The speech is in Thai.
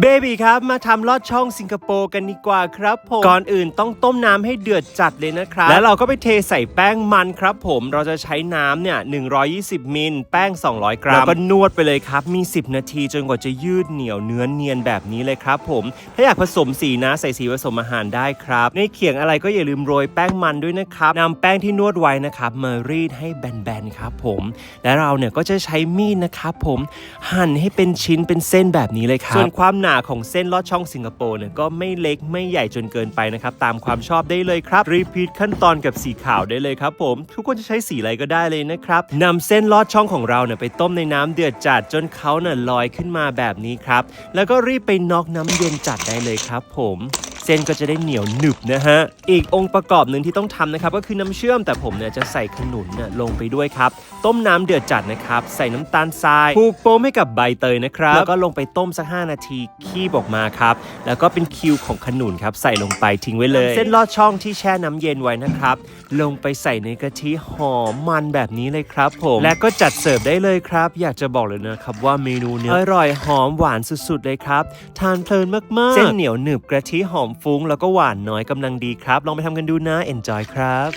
เบบีครับ มาทำลอดช่องสิงคโปร์กันดีกว่าครับผม ก่อนอื่นต้องต้มน้ำให้เดือดจัดเลยนะครับ แล้วเราก็ไปเทใส่แป้งมันครับผม เราจะใช้น้ำเนี่ย 120 มิล แป้ง 200 กรัม แล้วก็นวดไปเลยครับ มี 10 นาทีจนกว่าจะยืดเหนียวเนื้อเนียนแบบนี้เลยครับผม ถ้าอยากผสมสีนะ ใส่สีผสมอาหารได้ครับ ในเขียงอะไรก็อย่าลืมโรยแป้งมันด้วยนะครับนำแป้งที่นวดไว้นะครับมารีดให้แบนๆครับผม และเราเนี่ยก็จะใช้มีดนะครับผม หั่นให้เป็นชิ้นเป็นเส้นแบบนี้เลยครับ ส่วนความหนาของเส้นลอดช่องสิงคโปร์เนี่ยก็ไม่เล็กไม่ใหญ่จนเกินไปนะครับตามความชอบได้เลยครับรีพีทขั้นตอนกับสีขาวได้เลยครับผมทุกคนจะใช้สีอะไรก็ได้เลยนะครับนำเส้นลอดช่องของเราเนี่ยไปต้มในน้ำเดือดจัดจนเขาเนี่ยลอยขึ้นมาแบบนี้ครับแล้วก็รีบไปน็อกน้ำเย็นจัดได้เลยครับผม เส้นก็จะได้เหนียวหนึบนะฮะ อีกองค์ประกอบหนึ่งที่ต้องทำนะครับก็คือน้ำเชื่อมแต่ผมเนี่ยจะใส่ขนุนเนี่ยลงไปด้วยครับ ต้มน้ำเดือดจัดนะครับ ใส่น้ำตาลทรายผูกโป้มให้กับใบเตยนะครับ แล้วก็ลงไปต้มสัก 5 นาทีคีบออกมาครับ แล้วก็เป็นคิวของขนุนครับใส่ลงไปทิ้งไว้เลย เส้นลอดช่องที่แช่น้ำเย็นไว้นะครับ ลงไปใส่ในกะทิหอมมันแบบนี้เลยครับผมและก็จัดเสิร์ฟได้เลยครับ อยากจะบอกเลยนะครับว่าเมนูเนี้ยอร่อยหอมหวานสุดๆเลยครับทานเพลินมากๆ เส้นเหนียวหนึบกะทิหอมมฟุ้งแล้วก็หวานน้อยกำลังดีครับ ลองไปทำกันดูนะ enjoy ครับ